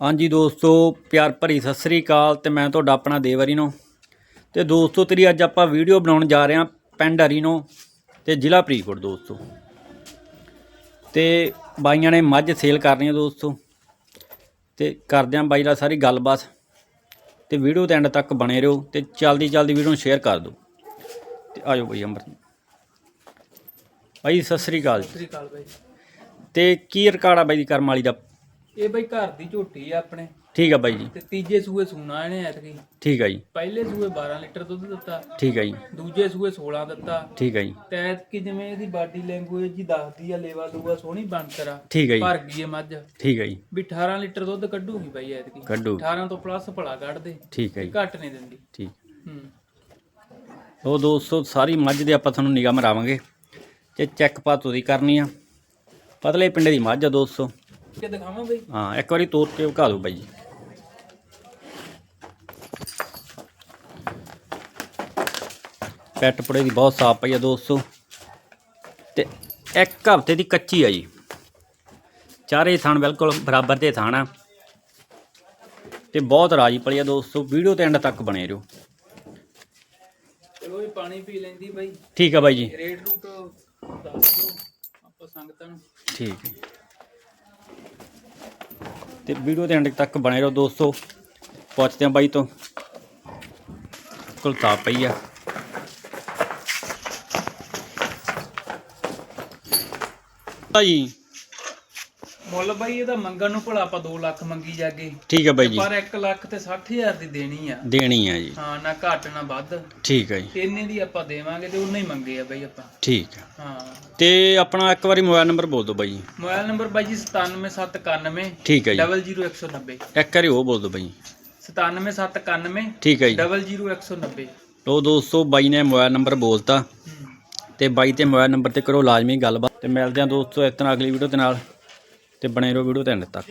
ਹਾਂਜੀ ਦੋਸਤੋ ਪਿਆਰ ਭਰੀ ਸਤਿ ਸ੍ਰੀ ਅਕਾਲ ਤੇ ਮੈਂ ਤੁਹਾਡਾ ਆਪਣਾ ਦੇਵਰੀਨੋ ਤੇ ਦੋਸਤੋ ਤੇਰੀ ਅੱਜ ਆਪਾਂ ਵੀਡੀਓ ਬਣਾਉਣ ਜਾ ਰਹੇ ਹਾਂ ਪਿੰਡ ਹਰੀਨੋ ਤੇ ਜ਼ਿਲ੍ਹਾ ਫਰੀਦਕੋਟ ਦੋਸਤੋ। ਤੇ ਬਾਈਆਂ ਨੇ ਮੱਝ ਸੇਲ ਕਰਨੀ ਆ ਦੋਸਤੋ। ਤੇ ਕਰਦੇ ਹਾਂ ਬਾਈ ਨਾਲ ਸਾਰੀ ਗੱਲਬਾਤ। ਤੇ ਵੀਡੀਓ ਦੇ ਐਂਡ ਤੱਕ ਬਣੇ ਰਹੋ ਤੇ ਜਲਦੀ ਜਲਦੀ ਵੀਡੀਓ ਨੂੰ ਸ਼ੇਅਰ ਕਰ ਦਿਓ। ਤੇ ਆਜੋ ਬਾਈ ਅੰਮ੍ਰਿਤ ਬਾਈ ਸਤਿ ਸ੍ਰੀ ਅਕਾਲ ਸਤਿ ਸ੍ਰੀ ਅਕਾਲ ਬਾਈ। ਤੇ ਕੀ ਰਿਕਾਰਡ ਆ ਬਾਈ ਦੀ ਕਰਮ ਵਾਲੀ ਦਾ? ਇਹ ਬਾਈ ਘਰ ਦੀ ਝੋਟੀ ਆ ਆਪਣੇ। ਠੀਕ ਆ ਬਾਈ ਜੀ। ਤੇ ਤੀਜੇ ਸੂਏ ਸੂਣਾ ਇਹਨੇ ਐਤਕੀ। ਠੀਕ ਆ ਜੀ। ਪਹਿਲੇ ਸੂਏ 12 ਲੀਟਰ ਦੁੱਧ ਦਿੱਤਾ। ਠੀਕ ਆ ਜੀ। ਦੂਜੇ ਸੂਏ 16 ਦਿੱਤਾ। ਠੀਕ ਆ ਜੀ। ਤੇ ਐਤਕੀ ਜਿਵੇਂ ਇਹਦੀ ਬਾਡੀ ਲੈਂਗੁਏਜ ਜੀ ਦੱਸਦੀ ਆ ਲੇਵਾ ਲੂਆ ਸੋਹਣੀ ਬਣਤਰ ਆ। ਠੀਕ ਆ ਜੀ। ਭਰ ਗਈ ਹੈ ਮੱਝ। ਠੀਕ ਆ ਜੀ। ਵੀ 18 ਲੀਟਰ ਦੁੱਧ ਕੱਢੂਗੀ ਬਾਈ ਐਤਕੀ। ਕੱਢੂ 18 ਤੋਂ ਪਲੱਸ ਭਲਾ ਕੱਢ ਦੇ ਠੀਕ ਹੈ ਜੀ। ਘੱਟ ਨਹੀਂ ਦਿੰਦੀ। ਠੀਕ। ਹੂੰ। ਉਹ ਦੋਸਤੋ ਸਾਰੀ ਮੱਝ ਦੇ ਆਪਾਂ ਤੁਹਾਨੂੰ ਨਿਗਾਹ ਮਰਾਵਾਂਗੇ। ਤੇ ਚੈੱਕ ਪਾਤ ਉਹਦੀ ਕਰਨੀ ਆ। ਪਤਲੇ ਪਿੰਡੇ ਦੀ ਮੱਝ ਆ ਦੋਸਤੋ। ਕਿ ਦਿਖਾਵਾਂ ਬਾਈ? ਹਾਂ ਇੱਕ ਵਾਰੀ ਤੋੜ ਕੇ ਵਿਖਾ ਦਿਓ ਬਾਈ ਜੀ। ਪੈਟ ਪੁੜੇ ਦੀ ਬਹੁਤ ਸਾਫ਼ ਪਈ ਆ ਦੋਸਤੋ। ਤੇ ਇੱਕ ਹਫ਼ਤੇ ਦੀ ਕੱਚੀ ਆ ਜੀ। ਚਾਰੇ ਥਾਣ ਬਿਲਕੁਲ ਬਰਾਬਰ ਦੇ ਥਾਣ ਆ। ਤੇ ਬਹੁਤ ਰਾਜੀ ਪਲੀ ਆ ਦੋਸਤੋ। ਵੀਡੀਓ ਤੇ ਐਂਡ ਤੱਕ ਬਣੇ ਰਹੋ। ਚਲੋ ਇਹ ਪਾਣੀ ਪੀ ਲੈਂਦੀ ਬਾਈ। ਠੀਕ ਆ ਬਾਈ ਜੀ। ਰੇਟ ਰੂਟ ਦੱਸ ਦਿਓ। ਆਪਾਂ ਸੰਗਤਾਂ ਨੂੰ। ਠੀਕ ਹੈ। ਤੇ ਵੀਡੀਓ ਦੇ ਐਂਡ ਤੱਕ ਬਣੇ ਰਹੋ ਦੋਸਤੋ। ਪੁੱਛਦੇ ਹਾਂ ਬਾਈ ਤੋਂ। ਕੋਲ ਤਾਂ ਪਈ ਆ। ਭਾਈ। ਮੁੱਲ ਬਾਈ ਇਹਦਾ ਮੰਗਣ ਨੂੰ ਭਲਾ ਆਪਾਂ 2 ਲੱਖ ਮੰਗੀ ਜਾਗੇ। ਠੀਕ ਹੈ ਬਾਈ ਜੀ। ਪਰ 1 ਲੱਖ ਤੇ 60000 ਦੀ ਦੇਣੀ ਆ। ਦੇਣੀ ਆ ਜੀ। ਹਾਂ ਨਾ ਘੱਟ ਨਾ ਵੱਧ। ਠੀਕ ਹੈ ਜੀ। ਇੰਨੇ ਦੀ ਆਪਾਂ ਦੇਵਾਂਗੇ ਤੇ ਉਹਨੇ ਹੀ ਮੰਗੇ ਆ ਬਾਈ ਆਪਾਂ। ਠੀਕ ਹੈ ਹਾਂ। ਤੇ ਆਪਣਾ ਇੱਕ ਵਾਰੀ ਮੋਬਾਈਲ ਨੰਬਰ ਬੋਲ ਦਿਓ ਬਾਈ। ਜੀ ਮੋਬਾਈਲ ਨੰਬਰ ਬਾਈ ਜੀ 97791 ਠੀਕ ਹੈ ਜੀ। 00190 ਇੱਕ ਵਾਰੀ ਉਹ ਬੋਲ ਦਿਓ ਬਾਈ। 97791 ਠੀਕ ਹੈ ਜੀ। 00190 ਲੋ ਦੋਸਤੋ ਬਾਈ ਨੇ ਮੋਬਾਈਲ ਨੰਬਰ ਬੋਲਤਾ। ਤੇ ਬਾਈ ਤੇ ਮੋਬਾਈਲ ਨੰਬਰ ਤੇ ਕਰੋ ਲਾਜ਼ਮੀ ਗੱਲਬਾਤ। ਤੇ ਮਿਲਦੇ ਹਾਂ ਦੋਸਤੋ ਇਸ ਤਰ੍ਹਾਂ ਅਗਲੀ ਵੀਡੀਓ ਦੇ ਨਾਲ। ਤੇ ਬਣੇ ਰਹੋ ਵੀਡੀਓ ਤੇ ਐਂਡ ਤੱਕ।